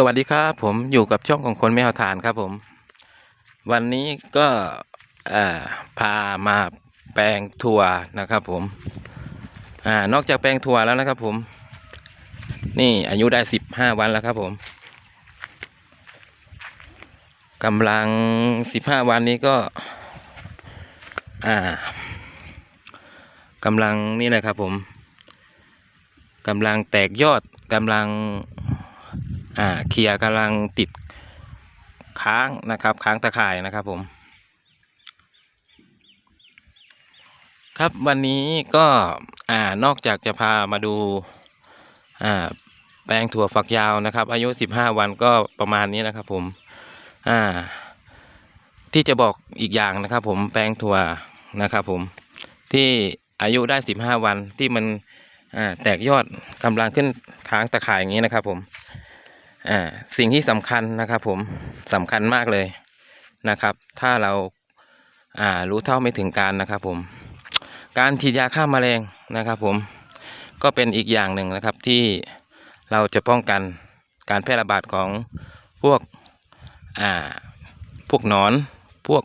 สวัสดีครับผมอยู่กับช่องของคนไม่เอาทานครับผม วันนี้ก็พามาแปลงถั่วนะครับผมอ่านอกจากแปลงถั่วแล้วนะครับผม นี่อายุได้สิบห้าวันแล้วครับผมกำลังสิบห้าวันนี้ก็ อ่ากำลังนี่นะครับผมกำลังแตกยอดกำลัง อ่าเคลียร์กำลังติดค้างนะครับ ค้างตะข่ายนะครับผม ครับวันนี้ก็อ่านอกจากจะพามาดูอ่าแปลงถั่วฝักยาวนะครับ อายุสิบห้าวันก็ประมาณนี้นะครับ ผมอ่า ที่จะบอกอีกอย่างนะครับ ผมแปลงถั่วนะครับ ผมที่อายุได้สิบห้าวันที่มันอ่าแตกยอดกำลังขึ้นค้างตะข่ายอย่างนี้นะครับ ผม อ่าสิ่งที่สำคัญนะครับ ผมสำคัญมากเลยนะครับ ถ้าเราอ่ารู้เท่าไม่ถึงการนะครับ ผม การฉีดยาฆ่าแมลงนะครับ ผมก็เป็นอีกอย่างหนึ่งนะครับที่เราจะป้องกันการแพร่ระบาดของพวกอ่าพวกหนอน พวก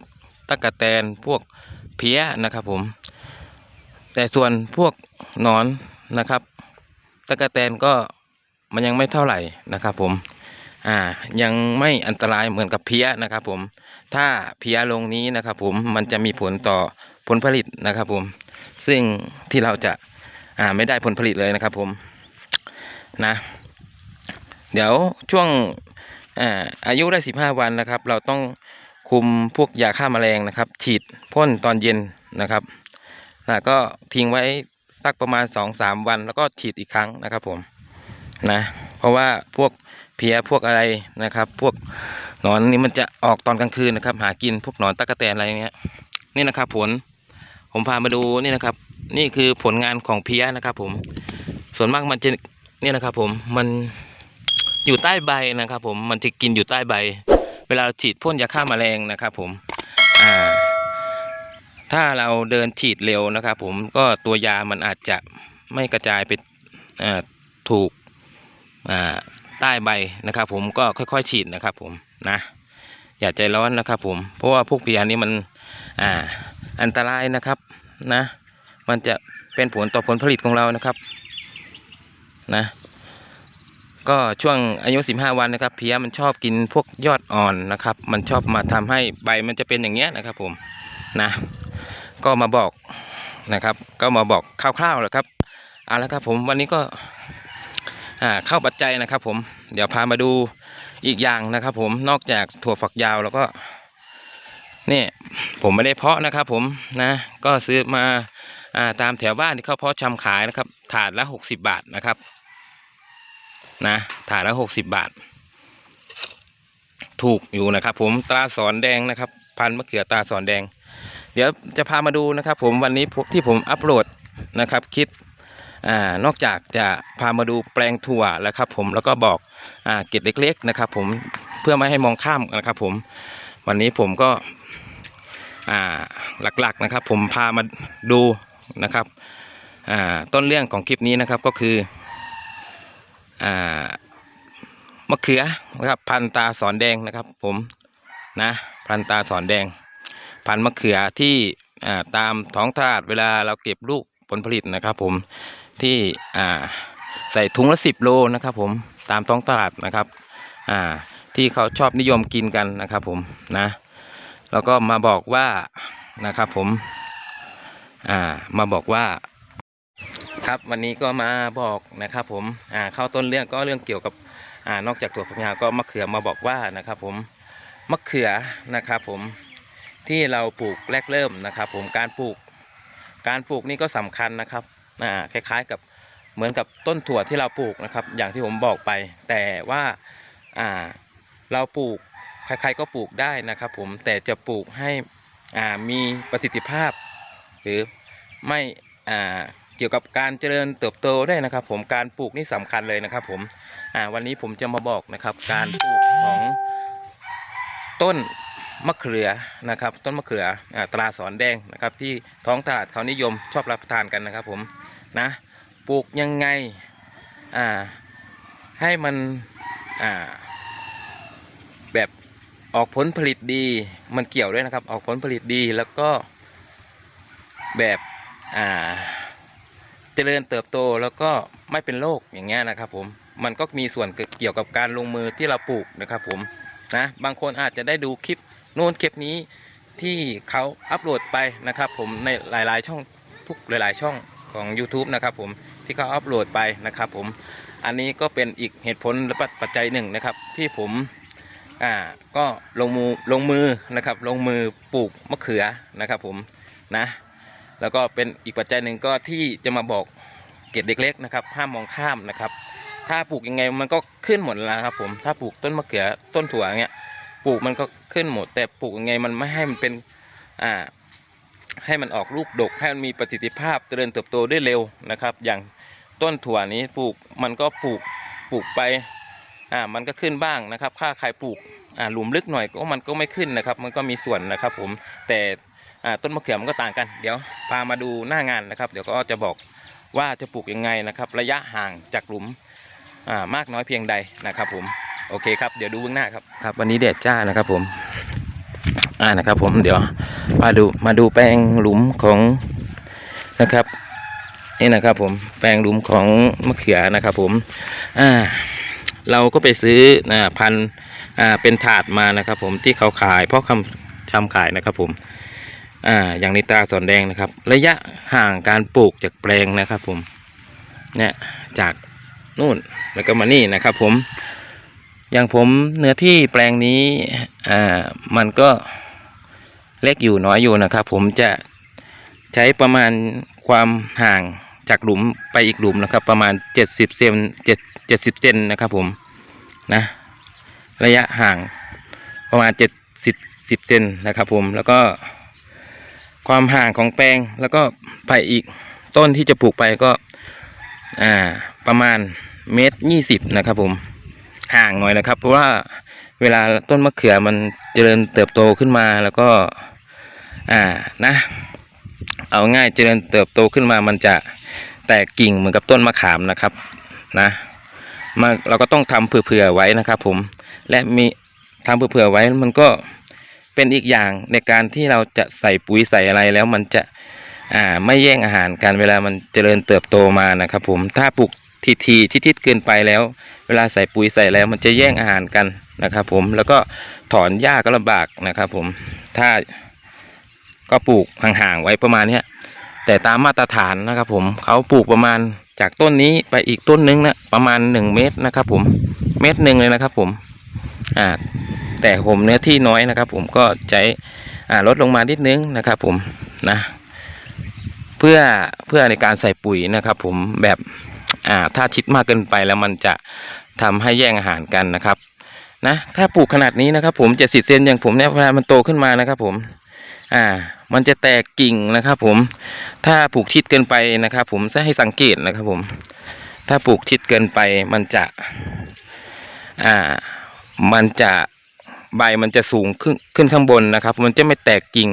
ตะกะแตน พวกเพี้ยนะครับผม แต่ส่วนพวกหนอนนะครับตะกะแตนก็ มันยังไม่เท่าไหร่นะครับผมอ่ายังไม่อันตรายเหมือนกับเพี้ยนะครับผมถ้าเพี้ยลงนี้นะครับผมมันจะมีผลต่อผลผลิตนะครับผมซึ่งที่เราจะอ่าไม่ได้ผลผลิตเลยนะครับผมนะ เดี๋ยวช่วงอ่าอายุได้สิบห้าวันนะครับ เราต้องคุมพวกยาฆ่าแมลงนะครับ ฉีดพ่นตอนเย็นนะครับนะก็ทิ้งไว้สักประมาณสองสามวัน แล้วก็ฉีดอีกครั้งนะครับผม นะ เพราะว่าพวกเพียพวกอะไรนะครับ พวกหนอนนี่มันจะออกตอนกลางคืนนะครับ หากินพวกหนอนตะกะแตนอะไรเงี้ยนี่นะครับ ผลผมพามาดูนี่นะครับ นี่คือผลงานของเพียนะครับ ผม ส่วนมากมันจะนี่นะครับ ผมมันอยู่ใต้ใบนะครับ ผมมันจะกินอยู่ใต้ใบ เวลาเราฉีดพ่นยาฆ่าแมลงนะครับ ผมอ่าถ้าเราเดินฉีดเร็วนะครับ ผมก็ตัวยามันอาจจะไม่กระจายไปถูก ใต้ใบนะครับ ผมก็ค่อยๆฉีดนะครับ ผมนะอย่าใจร้อนนะครับ ผมเพราะว่าพวกเพียนี้มันอ่าอันตรายนะครับนะ มันจะเป็นผลต่อผลผลิตของเรานะครับนะก็ช่วงอายุสิบห้าวันนะครับเพียมันชอบกินพวกยอดอ่อนนะครับ มันชอบมาทำให้ใบมันจะเป็นอย่างเงี้ยนะครับ ผมนะ ก็มาบอกนะครับ ก็มาบอกคร่าวๆแหละครับเอาละครับ ผมวันนี้ก็ อ่าเข้าปัจจัยนะครับ ผมเดี๋ยวพามาดูอีกอย่างนะครับ ผมนอกจากถั่วฝักยาวแล้วก็เนี่ยผมไม่ได้เพาะนะครับ ผมนะ ก็ซื้อมาอ่าตามแถวบ้านที่เขาเพาะชำขายนะครับ ถาดละหกสิบบาทนะครับ นะถาดละหกสิบบาท ถูกอยู่นะครับ ผมตาสอนแดงนะครับ พันมะเขือตาสอนแดง เดี๋ยวจะพามาดูนะครับ ผมวันนี้ที่ผมอัปโหลดนะครับ คิด อ่านอกจากจะพามาดูแปลงถั่วแล้วครับผมแล้วก็บอกอ่าเกร็ดเล็ก ๆนะครับ ผมเพื่อไม่ให้มองข้ามนะครับ ผม วันนี้ผมก็อ่าหลักๆนะครับ ผมพามาดูนะครับอ่าต้นเรื่องของคลิปนี้นะครับก็คืออ่ามะเขือนะครับ พันตาสอนแดงนะครับ ผมนะ พันตาสอนแดง พันมะเขือที่อ่าตามท้องตลาดเวลาเราเก็บลูกผลผลิตนะครับ ผม ที่อ่าใส่ถุงละสิบโลนะครับผมตามท้องตลาดนะครับ อ่า ที่เขาชอบนิยมกินกันนะครับผมนะ แล้วก็มาบอกว่านะครับผม อ่า มาบอกว่า ครับวันนี้ก็มาบอกนะครับผม อ่า เข้าต้นเรื่องก็เรื่องเกี่ยวกับ อ่านอกจากถั่วฝักยาวก็มะเขือมาบอกว่านะครับ ผมมะเขือนะครับ ผมที่เราปลูกแรกเริ่มนะครับ ผมการปลูก การปลูกนี่ก็สำคัญนะครับ อ่าคล้ายๆกับเหมือนกับต้นถั่วที่เราปลูกนะครับ อย่างที่ผมบอกไป แต่ว่าอ่าเราปลูกใครๆก็ปลูกได้นะครับ ผมแต่จะปลูกให้อ่ามีประสิทธิภาพ หรือไม่อ่าเกี่ยวกับการเจริญเติบโตได้นะครับ ผมการปลูกนี่สำคัญเลยนะครับ ผมอ่าวันนี้ผมจะมาบอกนะครับ การปลูกของต้นมะเขือนะครับ ต้นมะเขืออ่าตราสอนแดงนะครับ ที่ท้องตลาดเขานิยมชอบรับประทานกันนะครับ ผม นะปลูกยังไงอ่าให้มันอ่าออกผลผลิตดีมันเกี่ยวด้วยนะครับ ออกผลผลิตดีแล้วก็แบบอ่าเจริญเติบโตแล้วก็ไม่เป็นโรคอย่างเงี้ยนะครับผมมันก็มีส่วนเกี่ยวกับการลงมือที่เราปลูกนะครับผมนะบางคนอาจจะได้ดูคลิปนู่นคลิปนี้ที่เขาอัปโหลดไปนะครับผมในหลาย ๆ ช่องทุกหลาย ๆ ช่อง ของ YouTube นะครับผมที่เขาอัปโหลดไปนะครับผมอันนี้ก็เป็นอีกเหตุผลและปัจจัยหนึ่งนะครับ ที่ผมอ่าก็ลงมือลงมือนะครับ ลงมือปลูกมะเขือนะครับผมนะแล้วก็เป็นอีกปัจจัยหนึ่งก็ที่จะมาบอกเกตเด็กเล็กนะครับห้ามมองข้ามนะครับ ถ้าปลูกยังไงมันก็ขึ้นหมดแล้วครับผมถ้าปลูกต้นมะเขือต้นถั่วเงี้ยปลูกมันก็ขึ้นหมด แต่ปลูกยังไงมันไม่ให้มันเป็นอ่า ให้มันออกลูกดกให้มันมีประสิทธิภาพเจริญเติบโตได้เร็วนะครับ อย่างต้นถั่วนี้ปลูกมันก็ปลูกปลูกไปอ่ามันก็ขึ้นบ้างนะครับถ้าใครปลูกอ่าหลุมลึกหน่อยก็มันก็ไม่ขึ้นนะครับ มันก็มีส่วนนะครับ ผมแต่อ่าต้นมะเขือมันก็ต่างกัน เดี๋ยวพามาดูหน้างานนะครับ เดี๋ยวก็จะบอกว่าจะปลูกยังไงนะครับ ระยะห่างจากหลุมอ่ามากน้อยเพียงใดนะครับ ผมโอเคครับเดี๋ยวดูเบื้องหน้าครับครับ วันนี้แดดจ้านะครับผม อ่านะครับ ผมเดี๋ยวมาดูมาดูแปลงหลุมของนะครับนี่นะครับ ผมแปลงหลุมของมะเขือนะครับ ผม อ่า เราก็ไปซื้ออ่าพันอ่าเป็นถาดมานะครับ ผมที่เขาขายเพราะคำทำขายนะครับ ผม อ่า อย่างในตาสอนแดงนะครับ ระยะห่างการปลูกจากแปลงนะครับ ผม เนี่ยจากนู่นแล้วก็มานี่นะครับ ผมอย่างผมเนื้อที่แปลงนี้ อ่า มันก็ เล็กอยู่น้อยอยู่นะครับ ผมจะใช้ประมาณความห่างจากหลุมไปอีกหลุมนะครับ ประมาณเจ็ดสิบเซนเจ็ดเจ็ดสิบเซนนะครับ ผมนะ ระยะห่างประมาณเจ็ดสิบสิบเซนนะครับ ผมแล้วก็ความห่างของแปลงแล้วก็ไปอีกต้นที่จะปลูกไปก็ อ่า ประมาณเมตรยี่สิบนะครับ ผมห่างหน่อยนะครับ เพราะว่าเวลาต้นมะเขือมันเจริญเติบโตขึ้นมาแล้วก็ อ่านะ เอาง่ายเจริญเติบโตขึ้นมามันจะแตกกิ่งเหมือนกับต้นมะขามนะครับนะมาเราก็ต้องทำเผื่อๆไว้นะครับ ผมและมีทำเผื่อๆไว้มันก็เป็นอีกอย่างในการที่เราจะใส่ปุ๋ยใส่อะไรแล้วมันจะอ่าไม่แย่งอาหารกันเวลามันเจริญเติบโตมานะครับ ผมถ้าปลูกทีทีทิทิศเกินไปแล้ว เวลาใส่ปุ๋ยใส่แล้วมันจะแย่งอาหารกันนะครับ ผมแล้วก็ถอนหญ้าก็ลำบากนะครับ ผมถ้า ก็ปลูกห่างๆไว้ประมาณเนี้ยแต่ตามมาตรฐานนะครับ ผมเขาปลูกประมาณจากต้นนี้ไปอีกต้นนึงนะประมาณหนึ่งเมตรนะครับ ผมเมตรหนึ่งเลยนะครับ ผม อ่า แต่ผมเนื้อที่น้อยนะครับ ผมก็ใช้อ่าลดลงมานิดนึงนะครับ ผมนะเพื่อเพื่อในการใส่ปุ๋ยนะครับ ผมแบบอ่าถ้าชิดมากเกินไปแล้วมันจะทำให้แย่งอาหารกันนะครับนะถ้าปลูกขนาดนี้นะครับ ผมเจ็ดสิบเซนอย่างผมเนี่ยเวลามันโตขึ้นมานะครับ ผม อ่า มันจะแตกกิ่งนะครับ ผม ถ้าปลูกชิดเกินไปนะครับ ผมจะให้สังเกตนะครับ ผม ถ้าปลูกชิดเกินไป มันจะ อ่า มันจะใบมันจะสูงขึ้นขึ้นข้างบนนะครับ มันจะไม่แตกกิ่ง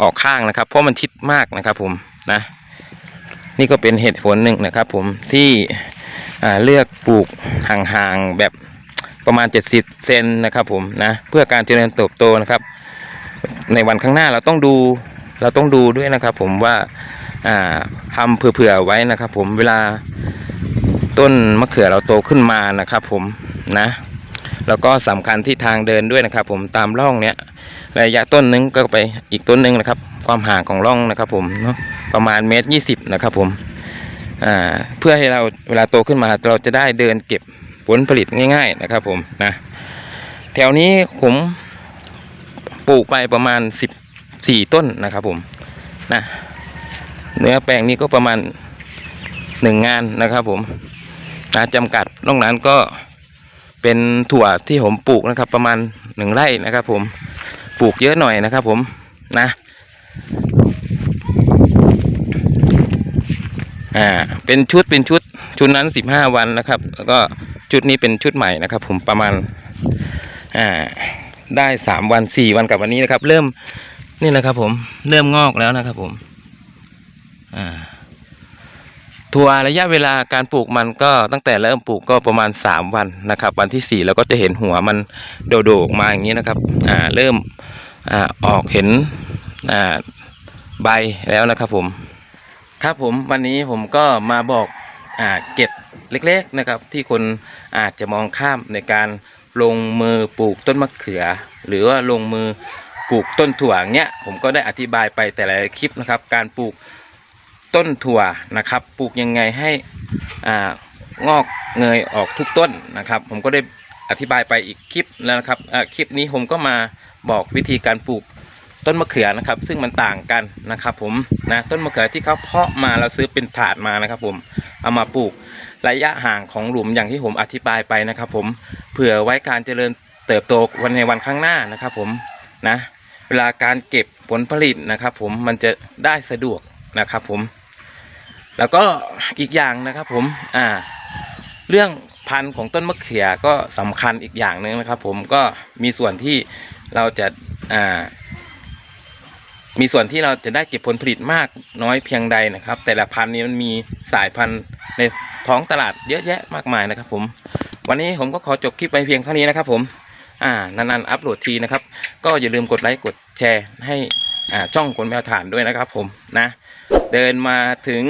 ออกข้างนะครับ เพราะมันชิดมากนะครับ ผมนะนี่ก็เป็นเหตุผลหนึ่งนะครับ ผมที่อ่าเลือกปลูกห่างๆแบบประมาณเจ็ดสิบเซนนะครับ ผมนะเพื่อการเจริญเติบโตนะครับ ในวันข้างหน้าเราต้องดูเราต้องดูด้วยนะครับ ผมว่าทำเผื่อๆไว้นะครับ ผมเวลาต้นมะเขือเราโตขึ้นมานะครับ ผมนะ แล้วก็สำคัญที่ทางเดินด้วยนะครับ ผมตามร่องเนี้ยระยะต้นหนึงก็ไปอีกต้นหนึงนะครับ ความห่างของร่องนะครับ ผมเนาะประมาณเมตรยี่สิบนะครับ ผมอ่าเพื่อให้เราเวลาโตขึ้นมาเราจะได้เดินเก็บผลผลิตง่าย ๆนะครับ ผมนะแถวนี้ผม ปลูกไปประมาณสิบสี่ต้นนะครับผมนะเนื้อแปลงนี้ก็ประมาณหนึ่งงานนะครับ ผมนะจำกัดนอกนั้นก็เป็นถั่วที่ผมปลูกนะครับ ประมาณหนึ่งไร่นะครับ ผมปลูกเยอะหน่อยนะครับ ผมนะอ่าเป็นชุดเป็นชุดชุดนั้นสิบห้าวันนะครับ แล้วก็ชุดนี้เป็นชุดใหม่นะครับ ผมประมาณอ่า ได้สามวันสี่วันกับวันนี้นะครับ เริ่มนี่นะครับ ผมเริ่มงอกแล้วนะครับ ผม อ่าทัวระยะเวลาการปลูกมันก็ตั้งแต่เริ่มปลูกก็ประมาณสามวันนะครับ วันที่สี่เราก็จะเห็นหัวมันโดดๆออกมาอย่างนี้นะครับอ่าเริ่มอ่าออกเห็นอ่าใบแล้วนะครับผม ครับผมวันนี้ผมก็มาบอกอ่าเก็บเล็ก ๆนะครับ ที่คนอาจจะมองข้ามในการ ลงมือปลูกต้นมะเขือ หรือว่าลงมือปลูกต้นถั่วเนี้ยผมก็ได้อธิบายไปแต่ละคลิปนะครับ การปลูกต้นถั่วนะครับ ปลูกยังไงให้อ่างอกเงยออกทุกต้นนะครับ ผมก็ได้อธิบายไปอีกคลิปแล้วนะครับอ่าคลิปนี้ผมก็มาบอกวิธีการปลูก ต้นมะเขือนะครับ ซึ่งมันต่างกันนะครับ ผมนะต้นมะเขือที่เขาเพาะมาเราซื้อเป็นถาดมานะครับ ผมเอามาปลูกระยะห่างของหลุมอย่างที่ผมอธิบายไปนะครับ ผมเผื่อไว้การเจริญเติบโตวันในวันข้างหน้านะครับ ผมนะ เวลาการเก็บผลผลิตนะครับ ผมมันจะได้สะดวกนะครับ ผม แล้วก็อีกอย่างนะครับ ผมอ่า เรื่องพันธุ์ของต้นมะเขือก็สำคัญอีกอย่างหนึ่งนะครับ ผมก็มีส่วนที่เราจะอ่า มีส่วนที่เราจะได้เก็บผลผลิตมากน้อยเพียงใดนะครับ แต่ละพันธุ์นี้มันมีสายพันธุ์ในท้องตลาดเยอะแยะมากมายนะครับ ผม วันนี้ผมก็ขอจบคลิปไปเพียงเท่านี้นะครับ ผมอ่านานๆอัปโหลดทีนะครับ ก็อย่าลืมกดไลค์กดแชร์ให้อ่าช่องคนแมวฐานด้วยนะครับ ผมนะ เดินมาถึง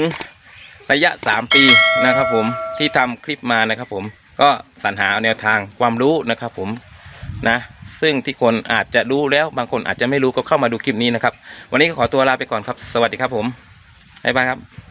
ระยะสามปีนะครับ ผมที่ทำคลิปมานะครับ ผมก็สรรหาแนวทางความรู้นะครับ ผม นะ ซึ่งที่คนอาจจะรู้แล้วบางคนอาจจะไม่รู้ก็เข้ามาดูคลิปนี้นะครับ วันนี้ก็ขอตัวลาไปก่อนครับ สวัสดีครับผมบ๊ายบายครับ